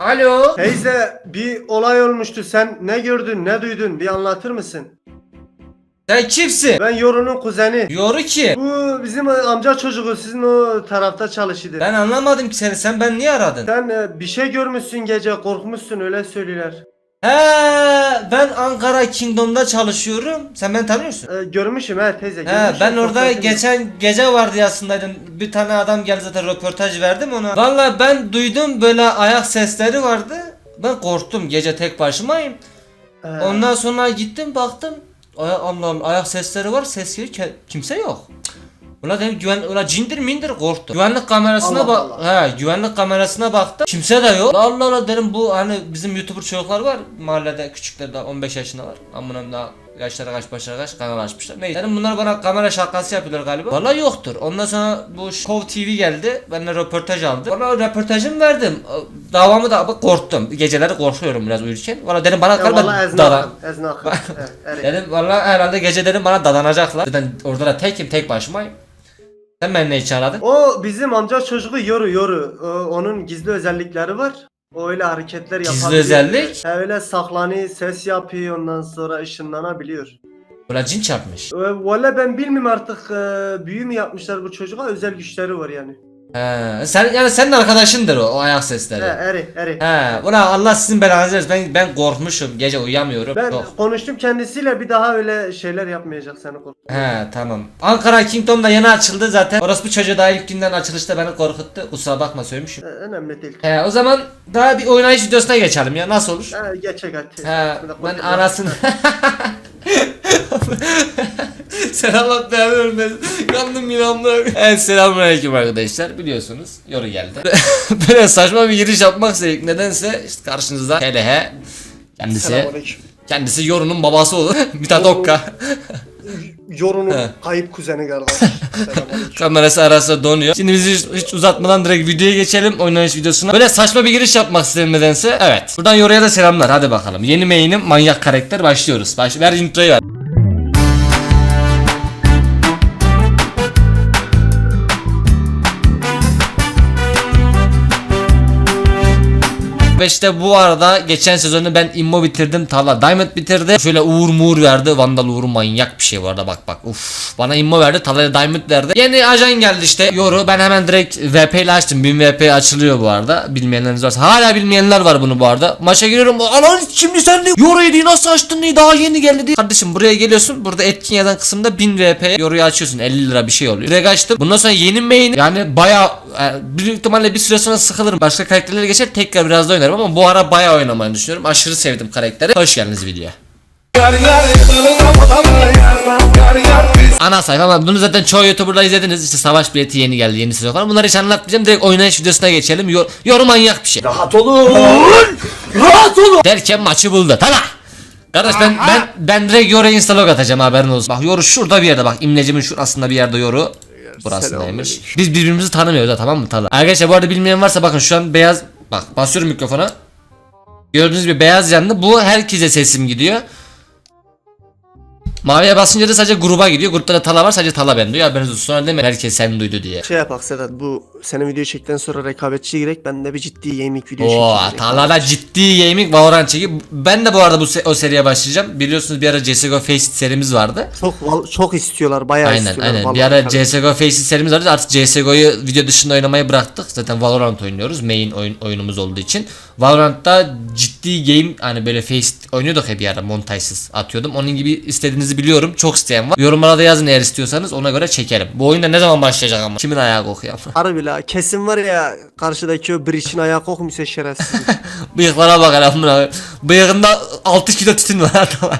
Alo. Teyze bir olay olmuştu. Sen ne gördün, ne duydun? Bir anlatır mısın? Sen kimsin? Ben Yoru'nun kuzeni. Yoru ki. Bu bizim amca çocuğu sizin o tarafta çalışıyordu. Ben anlamadım ki seni. Sen ben niye aradın? Sen e, bir şey görmüşsün gece korkmuşsun öyle söylüyorlar. He, ben Ankara Kingdom'da çalışıyorum. Sen beni tanıyorsun. E, görmüşüm he teyze. He, görmüşüm, ben orada sohbetini. geçen gece vardiyasındaydım. Bir tane adam geldi zaten röportaj verdim ona. Valla ben duydum böyle ayak sesleri vardı. Ben korktum gece tek başımayım. He. Ondan sonra gittim baktım. Ay Allah'ım ayak sesleri var ses geliyor kimse yok. Cık. Ula dedim güven ula cindir mindir korktum. Güvenlik kamerasına Allah bak he güvenlik kamerasına baktım. Kimse de yok. Allah Allah dedim bu hani bizim YouTuber çocuklar var mahallede küçükler daha 15 yaşında var. Amına daha yaşları kaç başları kaç kanal açmışlar. Neyse dedim bunlar bana kamera şakası yapıyorlar galiba. Valla yoktur. Ondan sonra bu Show TV geldi. Benimle röportaj aldı. Valla röportajımı verdim. Davamı da bak korktum. Geceleri korkuyorum biraz uyurken. Valla dedim bana galiba. He, evet. Dedim valla herhalde gece dedim bana dadanacaklar. Zaten orada da tekim tek başımayım. Sen beni ne için aradın? O bizim amca çocuğu Yoru Yoru. O, onun gizli özellikleri var. O öyle hareketler yapabiliyor. Gizli özellik? He, öyle saklanıyor, ses yapıyor ondan sonra ışınlanabiliyor. Ulan cin çarpmış. E, Valla ben bilmiyorum artık e, büyü mü yapmışlar bu çocuğa özel güçleri var yani. He, sen yani senin arkadaşındır o, o ayak sesleri. He eri eri. He, ulan Allah sizin belanızı versin. Ben ben korkmuşum. Gece uyuyamıyorum. Ben Yok. konuştum kendisiyle bir daha öyle şeyler yapmayacak seni kork. He tamam. Ankara Kingdom'da yeni açıldı zaten. Orası bu çocuğu daha ilk günden açılışta beni korkuttu. Kusura bakma söylemişim. E, önemli değil. He o zaman daha bir oynayış videosuna geçelim ya. Nasıl olur? He, geçek hadi. He ben anasını... Sen Allah belanı vermesin. Yandım amına. Evet selamünaleyküm arkadaşlar. Biliyorsunuz yoru geldi. Böyle saçma bir giriş yapmak istedik. Nedense işte karşınızda KLH kendisi Selamünaleyküm. kendisi yorunun babası olur. Mithat Okka. Yoru'nun He. kayıp kuzeni kardeş. Selamünaleyküm. Kamerası arasında donuyor. Şimdi bizi hiç, hiç uzatmadan direkt videoya geçelim. Oynanış videosuna. Böyle saçma bir giriş yapmak istedim nedense. Evet. Buradan yoruya da selamlar. Hadi bakalım. Yeni main'im manyak karakter başlıyoruz. Baş ver introyu ver. Ve bu arada geçen sezonu ben immo bitirdim. Tala diamond bitirdi. Şöyle uğur muğur verdi. Vandal uğur manyak bir şey bu arada bak bak. Uf bana immo verdi. Tala'ya diamond verdi. Yeni ajan geldi işte. Yoru ben hemen direkt VP ile açtım. 1000 VP açılıyor bu arada. Bilmeyenleriniz varsa. Hala bilmeyenler var bunu bu arada. Maça giriyorum. Alan şimdi sen de Yoru'yu diye nasıl açtın diye daha yeni geldi diye. Kardeşim buraya geliyorsun. Burada etkin yazan kısımda 1000 VP Yoru'yu açıyorsun. 50 lira bir şey oluyor. Direkt açtım. Bundan sonra yeni main yani baya büyük ihtimalle bir süre sonra sıkılırım. Başka karakterlere geçer tekrar biraz da oynarım ama bu ara baya oynamayı düşünüyorum. Aşırı sevdim karakteri. Hoş geldiniz videoya. Ana sayfa ama bunu zaten çoğu youtuberda izlediniz işte savaş bileti yeni geldi yeni sezon falan bunları hiç anlatmayacağım direkt oynayış videosuna geçelim Yor yorum manyak bir şey Rahat olun. Rahat olun. derken maçı buldu tamam Kardeş ben ben ben direkt Yoru'ya instalog atacağım haberin olsun. Bak Yoru şurada bir yerde bak imlecimin şurasında bir yerde Yoru. Burasındaymış. Biz birbirimizi tanımıyoruz ha tamam mı Tala? Arkadaşlar bu arada bilmeyen varsa bakın şu an beyaz bak basıyorum mikrofona. Gördüğünüz gibi beyaz yandı. Bu herkese sesim gidiyor. Maviye basınca da sadece gruba gidiyor. Grupta da Tala var sadece Tala ben diyor. Haberiniz olsun. Sonra deme herkes sen duydu diye. Şey yapak Sedat bu senin video çektikten sonra rekabetçi girek ben de bir ciddi gaming video Oo, çekeyim. Tala'da ciddi gaming Valorant çekip ben de bu arada bu se- o seriye başlayacağım. Biliyorsunuz bir ara CS:GO Faceit serimiz vardı. Çok val- çok istiyorlar bayağı Aynen istiyorlar. aynen. vallahi Bir ara tabii. CS:GO Faceit serimiz vardı. Artık CS:GO'yu video dışında oynamayı bıraktık. Zaten Valorant oynuyoruz. Main oyun, oyunumuz olduğu için. Valorant'ta ciddi game hani böyle Faceit oynuyorduk hep bir ara montajsız atıyordum. Onun gibi istediğinizi biliyorum. Çok isteyen var. Yorumlara da yazın eğer istiyorsanız ona göre çekerim. Bu oyunda ne zaman başlayacak ama? Kimin ayağı kokuyor? Harbi la kesin var ya karşıdaki o Breach'in ayağı kokmuşsa şerefsiz. Bıyıklara bak amına. Bıyığında 6 kilo tütün var adama.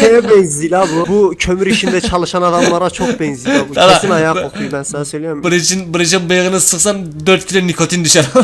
Şeye benziyor la bu. Bu kömür işinde çalışan adamlara çok benziyor. Bu Tamam. kesin ayağı kokuyor ben sana söylüyorum. Bridge'in Bridge'in bıyığını sıksam 4 kilo nikotin düşer.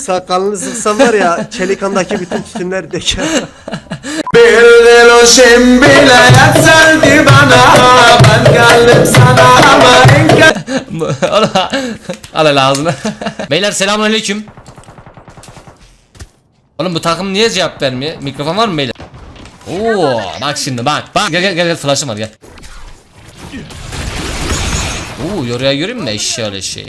Sakalını sıksan var ya çelikandaki bütün tütünler döker. Bir deloşem bile yatseldi bana. Ben geldim sana ama engel. Al hele ağzına. Beyler selamünaleyküm. Oğlum bu takım niye cevap vermiyor? Mikrofon var mı beyler? Oo bak şimdi bak bak gel gel gel, gel flash'ım var gel. Oo yoruya göreyim mi eşya öyle şey.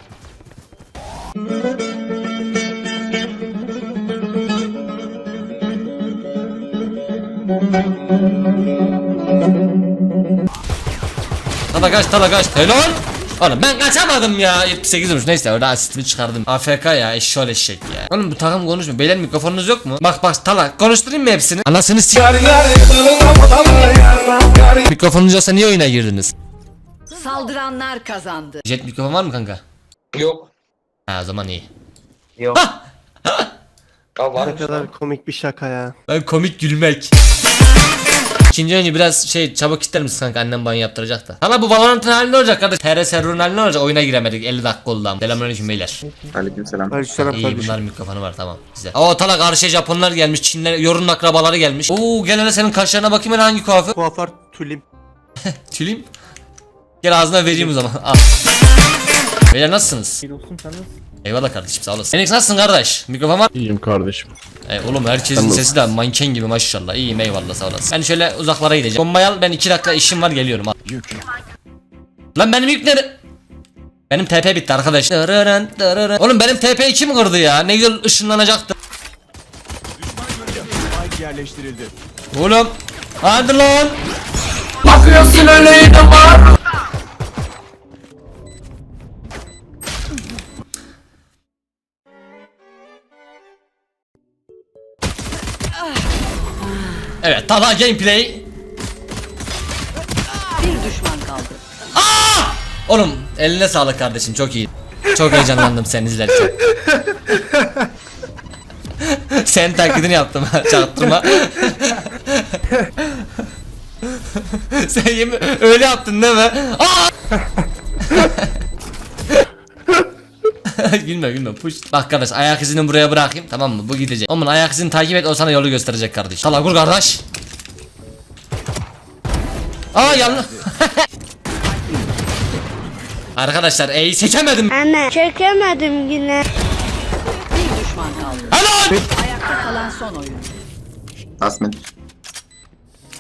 Tala kaç tala kaç helal. Oğlum ben kaçamadım ya. 78 olmuş neyse orada asistimi çıkardım. AFK ya eşşol eşek ya. Oğlum bu takım konuşmuyor. Beyler mikrofonunuz yok mu? Bak bak tala konuşturayım mı hepsini? Anasını s*** Mikrofonunuz yoksa niye oyuna girdiniz? Saldıranlar kazandı. Jet mikrofon var mı kanka? Yok. Ha o zaman iyi. Yok. Ya var Ne kadar komik bir şaka ya. Ben komik gülmek. İkinci önce biraz şey çabuk ister misin kanka annem bana yaptıracak da. Hala bu Valorant'ın hali ne olacak kardeş? TR server'ın hali ne olacak? Oyuna giremedik 50 dakika oldu ama. Selamünaleyküm beyler. Aleykümselam. Aleykümselam İyi kardeşim. bunların mikrofonu var tamam güzel. Oo Tala karşıya Japonlar gelmiş Çinler yorunun akrabaları gelmiş. Oo gel hele senin kaşlarına bakayım hele hangi kuaför? Kuaför tülim. Tüleyim. Gel ağzına vereyim o zaman. Al. Beyler nasılsınız? İyi dostum sen nasılsın? Eyvallah kardeşim sağ olasın. Phoenix nasılsın kardeş? Mikrofon var? İyiyim kardeşim. E, oğlum herkesin sesi de manken gibi maşallah. İyiyim eyvallah sağ olasın. Ben şöyle uzaklara gideceğim. Bombayı al ben 2 dakika işim var geliyorum. Al. Lan benim yük nerede? Benim TP bitti arkadaş. Dırırın, dırırın. Oğlum benim TP kim kırdı ya? Ne güzel ışınlanacaktı. yerleştirildi. Oğlum. Hadi lan. Bakıyorsun öyle inanma. Evet Tala gameplay. Bir düşman kaldı. Oğlum eline sağlık kardeşim çok iyi. Çok heyecanlandım seni izlerken. Sen taklidini yaptım çaktırma. Sen yemin öyle yaptın değil mi? Aa! gülme gülme push. Bak kardeş ayak izini buraya bırakayım tamam mı bu gidecek. Oğlum ayak izini takip et o sana yolu gösterecek kardeş. Tala kur kardeş. Aa yanlış. Arkadaşlar E'yi seçemedim. Anne çekemedim yine. Bir düşman kaldı. Helal. Ayakta kalan son oyun. Asmin.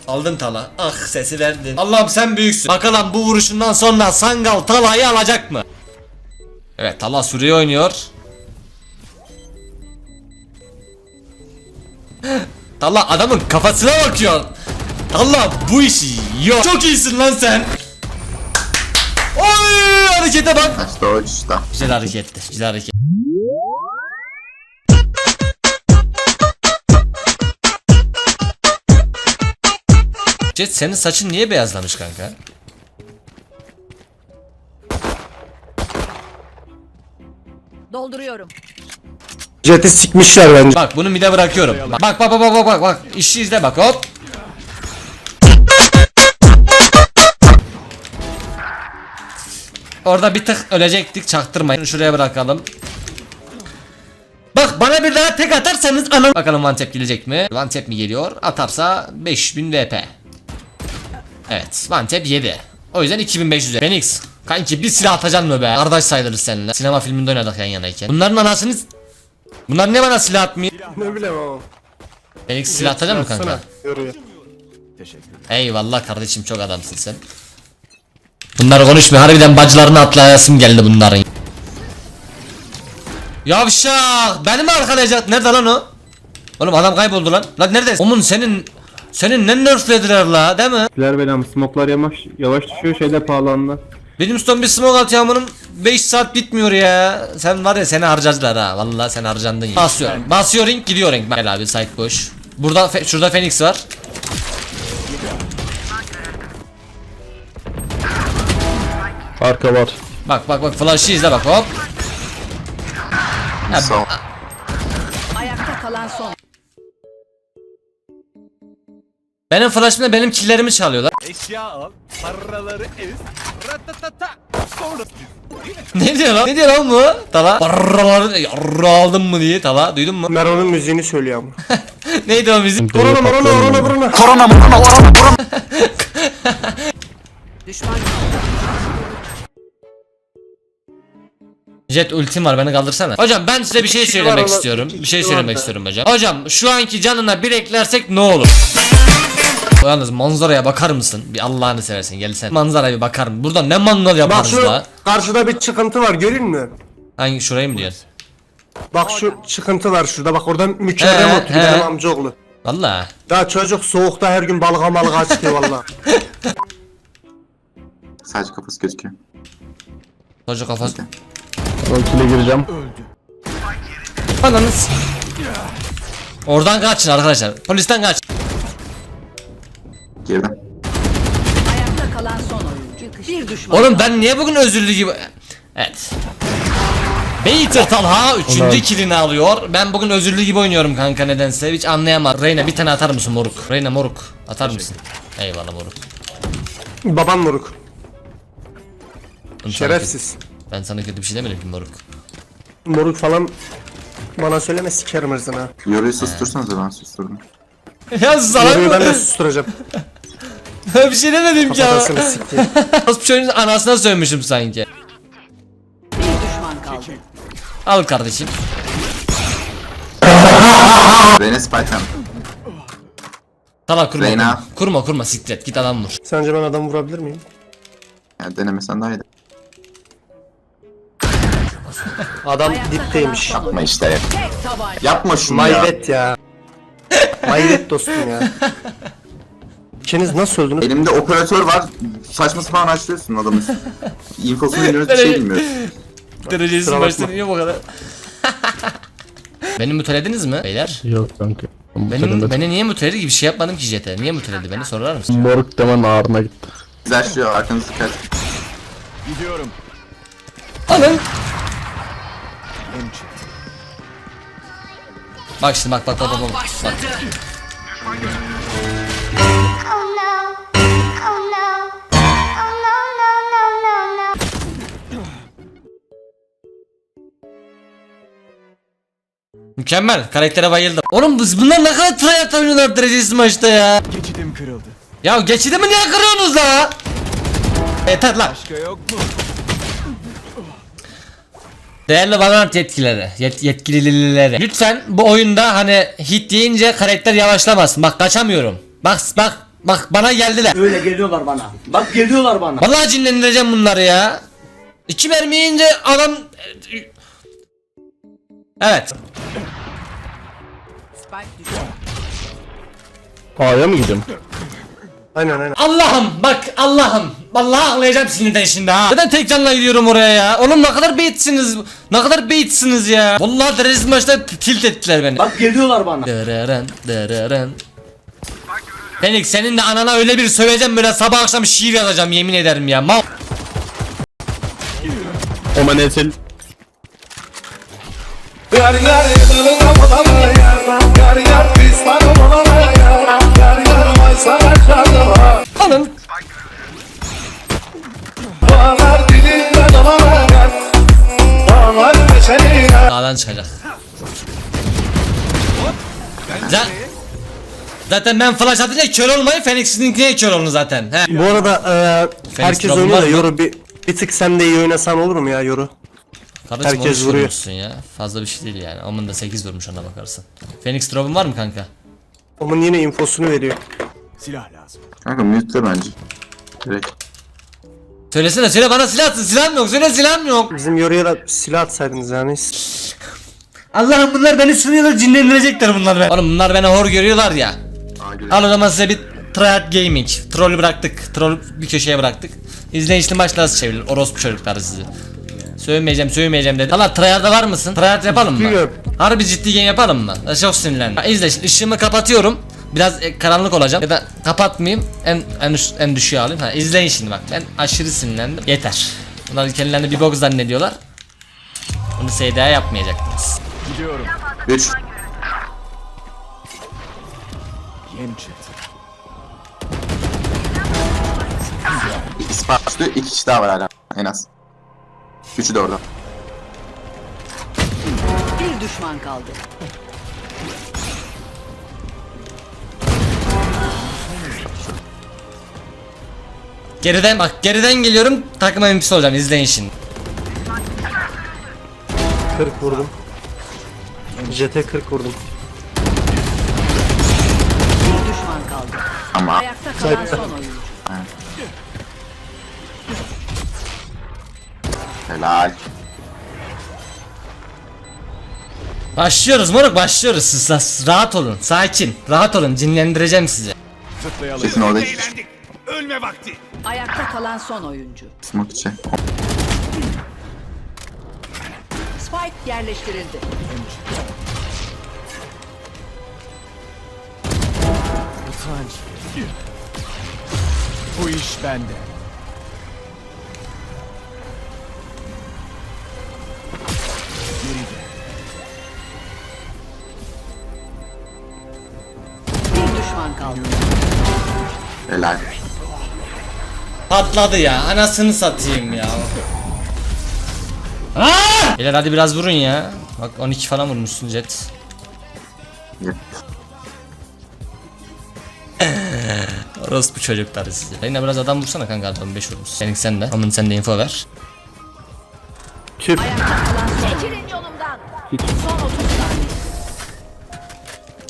Aldın Tala. Ah sesi verdin. Allah'ım sen büyüksün. Bakalım bu vuruşundan sonra Sangal Tala'yı alacak mı? Evet Tala sürüye oynuyor. Tala adamın kafasına bakıyor. Tala bu işi yok. Çok iyisin lan sen. Oy harekete bak. İşte o işte. Güzel hareketti. Güzel hareket. Jet senin saçın niye beyazlamış kanka? Dolduruyorum. Jet'i sikmişler bence. Bak bunu mide bırakıyorum. Bak bak bak bak bak bak bak. İşi izle bak hop. Orada bir tık ölecektik çaktırmayın. Şuraya bırakalım. Bak bana bir daha tek atarsanız anam. Bakalım one tap gelecek mi? One tap mi geliyor? Atarsa 5000 VP. Evet one tap 7. O yüzden 2500 Phoenix. Kanki bir silah atacaksın mı be? Kardeş sayılırız seninle. Sinema filminde oynadık yan yanayken. Bunların anasını... Bunlar ne bana silah atmıyor? Ne bileyim ama. Phoenix silah atacak mı kanka? Yoruyor. Eyvallah kardeşim çok adamsın sen. Bunları konuşmuyor. Harbiden bacılarını atlayasım geldi bunların. Yavşak! Beni mi arkalayacak? Nerede lan o? Oğlum adam kayboldu lan. Lan nerede? Omun senin senin ne nerflediler la değil mi? Filer belam smoklar yavaş yavaş düşüyor şeyde pahalandı. Benim son bir smoke atıyor amının 5 saat bitmiyor ya. Sen var ya seni harcadılar ha. Vallahi sen harcandın ya. Basıyor. Basıyor ring gidiyor ring. Gel abi side boş. Burada fe- şurada Phoenix var. Arka var. Bak bak bak flash'ı izle bak hop. Ya. Ayakta kalan son. Benim flash'ımla benim killlerimi çalıyorlar. Eşya al, paraları ez, ratatata, sonra ne diyor lan? Ne diyor lan bu? Tala. Barraları yarra aldım mı diye Tala duydun mu? Ben onun müziğini söylüyor ama. Neydi o müzik? Korona morona korona korona. Düşman Jet ultim var beni kaldırsana. Hocam ben size bir şey söylemek var istiyorum. iki Bir şey söylemek da. istiyorum hocam. Hocam şu anki canına bir eklersek ne olur? Yalnız manzaraya bakar mısın? Bir Allah'ını seversen gel sen. Manzaraya bir bakar mısın? Burada ne mangal Bak yaparız şu la? karşıda bir çıkıntı var görün mü? Hangi şurayı mı diyorsun? Bak şu çıkıntı var şurada bak orada mükerrem He, oturuyor he. amcaoğlu. Valla. Ya çocuk soğukta her gün balığa malığa çıkıyor valla. Sadece kafası gözüküyor. Çocuk kafası. Ultiyle gireceğim. Ananız. Oradan kaçın arkadaşlar. Polisten kaç. Girdim. Ayakta kalan son oyuncu. Bir düşman Oğlum ben niye bugün özürlü gibi... Evet. Beytir Talha 3. Ulan. kilini alıyor. Ben bugün özürlü gibi oynuyorum kanka nedense. Hiç anlayamam. Reyna bir tane atar mısın moruk? Reyna moruk. Atar mısın? Eyvallah moruk. Baban moruk. Şerefsiz. Ben sana kötü bir şey demedim ki moruk. Moruk falan bana söyleme sikerim hırzını ha. Yoruyu sustursanız da ben susturdum. ya salak Yoruyu ben de mı? susturacağım. bir şey demedim ki. Kafasını sikeyim. Nasıl bir çocuğun anasına sövmüşüm sanki. Bir düşman kaldı. Al kardeşim. Reyna Spytime. Tamam kurma. Reyna. Kurma kurma, kurma siktir et. Git adam vur. Sence ben adamı vurabilir miyim? Yani denemesen daha iyi. Adam dipteymiş. Yapma işte. Yapma şunu ya. Mayvet ya. Mayvet dostum ya. İkiniz nasıl öldünüz? Elimde operatör var. Saçma sapan açlıyorsun adamın. İnfosunu biliyoruz bir şey bilmiyoruz. Derecesi Kusura bakma. başta niye bu kadar? Beni mütelediniz mi beyler? Yok kanka. Benim, beni niye müteledi gibi bir şey yapmadım ki JT. Niye müteledi beni sorar mısın? Moruk demen ağrına gitti. Zerşliyor arkanızı kaç. Gidiyorum. Bak şimdi bak bak bak bak. bak. bak. Mükemmel. Karaktere bayıldım. Oğlum biz bunlar ne kadar tryhard oynuyorlar derecesi maçta ya. Geçidim kırıldı. Ya geçidi mi niye kırıyorsunuz la? Yeter lan. Başka yok mu? Değerli Valorant yetkileri, yet yetkilileri. Lütfen bu oyunda hani hit deyince karakter yavaşlamasın. Bak kaçamıyorum. Bak bak bak bana geldiler. Öyle geliyorlar bana. Bak geliyorlar bana. Vallahi cinlendireceğim bunları ya. İki mermi yiyince adam... Evet. Spike düştü. A'ya mı gidiyorum? Aynen aynen. Allah'ım bak Allah'ım. Vallahi ağlayacağım sinirden şimdi ha. Neden tek canla gidiyorum oraya ya? Oğlum ne kadar baitsiniz. Ne kadar baitsiniz ya. Vallahi derecesiz maçta tilt ettiler beni. Bak geliyorlar bana. Dırırın dırırın. Fenik senin de anana öyle bir söveceğim böyle sabah akşam şiir yazacağım yemin ederim ya. Mal. Omen Esil. Yar yar yar olana yar Yar yar pişman olana yar Yar yar başlar aşağıda Dağdan çıkacak. Zaten Zaten ben flash atınca kör olmayı Phoenix'inkine kör olun zaten. He. Bu arada e, herkes oynuyor da mı? Yoru bir, bir tık sen de iyi oynasan olur mu ya Yoru? Kardeşim Herkes vuruyor. ya. Fazla bir şey değil yani. Omun da 8 vurmuş ona bakarsın. Phoenix drop'un var mı kanka? Onun yine infosunu veriyor. Silah lazım Kanka mute'le bence. Direkt. Söylesene söyle bana silah atsın. Silahım yok. Söyle silahım yok. Bizim Yoru'ya da silah atsaydınız yani. Allah'ım bunlar beni sınıyorlar cinlendirecekler bunlar ben. Oğlum bunlar beni hor görüyorlar ya. Al o zaman size bir Tryhard Gaming. Trollü bıraktık. Troll bir köşeye bıraktık. İzleyin işte maç nasıl çevrilir. Orospu çocukları sizi. Sövmeyeceğim sövmeyeceğim dedi. Allah Tryhard'da var mısın? Tryhard yapalım mı? Bilmiyorum. Harbi ciddi game yapalım mı? Çok sinirlendim. İzle şimdi ışığımı kapatıyorum. Biraz e, karanlık olacağım. Ya da kapatmayayım. En en, üst- en düşüğe alayım. Ha, izleyin şimdi bak. Ben aşırı sinirlendim. Yeter. Bunlar kendilerini bir bok zannediyorlar. Bunu SDA yapmayacaktınız. Gidiyorum 3. Yem çıktı İspat üstü. iki kişi daha var hala. En az. Üçü de orada. Bir düşman kaldı. Geriden bak geriden geliyorum takıma MVP'si olacağım izleyin şimdi. 40 vurdum. JT 40 vurdum. Bir düşman kaldı. Ama Ayakta kalan son oyuncu. helal. Başlıyoruz moruk başlıyoruz. Siz rahat olun. Sakin. Rahat olun. Cinlendireceğim sizi. Kesin orada Ayakta kalan son oyuncu. smoke içi. Spike yerleştirildi. Bu iş bende. Bir düşman kaldı. Helal. Patladı ya. Anasını satayım ya. Aa! Beyler hadi biraz vurun ya. Bak 12 falan vurmuşsun Jet. Yep. Orospu çocukları sizi. Yine biraz adam vursana kanka adam 5 vurmuş. Senin sen de. Aman sen de info ver. Ayakta kalan son Çekilin yolumdan. Son 30 saniye.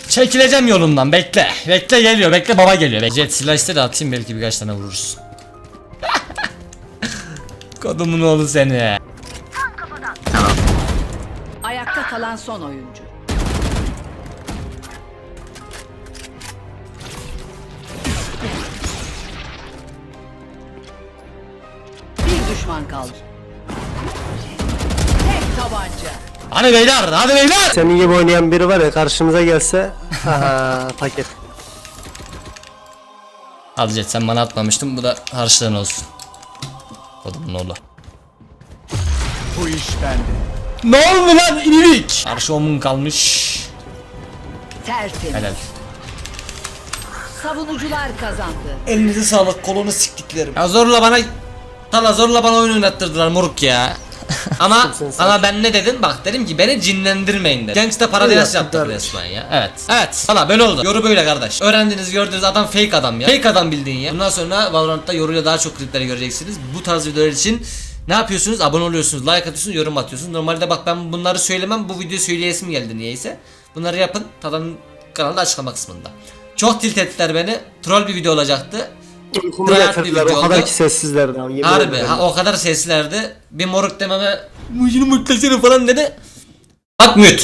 Çekileceğim yolundan bekle. Bekle geliyor bekle baba geliyor. Bekle. Jet silah iste de atayım belki birkaç tane vururuz. Kodumun oğlu seni. Ayakta kalan son oyuncu. Bir düşman kaldı. Tek tabanca. Hadi beyler hadi beyler. Senin gibi oynayan biri var ya karşımıza gelse aha paket. Al Jet sen bana atmamıştın bu da harçlığın olsun. Kodumun oğlu. Bu iş bende. Ne oldu lan inilik? Karşı omun kalmış. Tertemiz. Helal. Savunucular kazandı. Elinize sağlık kolunu siktiklerim. Ya zorla bana Tala zorla bana oyun oynattırdılar moruk ya. ama ama ben ne dedim bak dedim ki beni cinlendirmeyin dedim. Gangsta Paradise yaptık resmen ya. Evet. Evet. Valla böyle oldu. Yoru böyle kardeş. Öğrendiğiniz gördüğünüz adam fake adam ya. Fake adam bildiğin ya. Bundan sonra Valorant'ta yoruyla daha çok klipleri göreceksiniz. Bu tarz videolar için ne yapıyorsunuz? Abone oluyorsunuz, like atıyorsunuz, yorum atıyorsunuz. Normalde bak ben bunları söylemem. Bu videoyu söyleyesim geldi niyeyse. Bunları yapın. Tadanın kanalda açıklama kısmında. Çok tilt ettiler beni. Troll bir video olacaktı. Uykumu Tryout bir getirdiler video o kadar oldu. ki sessizlerdi. ya, yemin Harbi ederim. ha, o kadar seslerdi. Bir moruk dememe Mujini mutlasene falan dedi. Bak mute.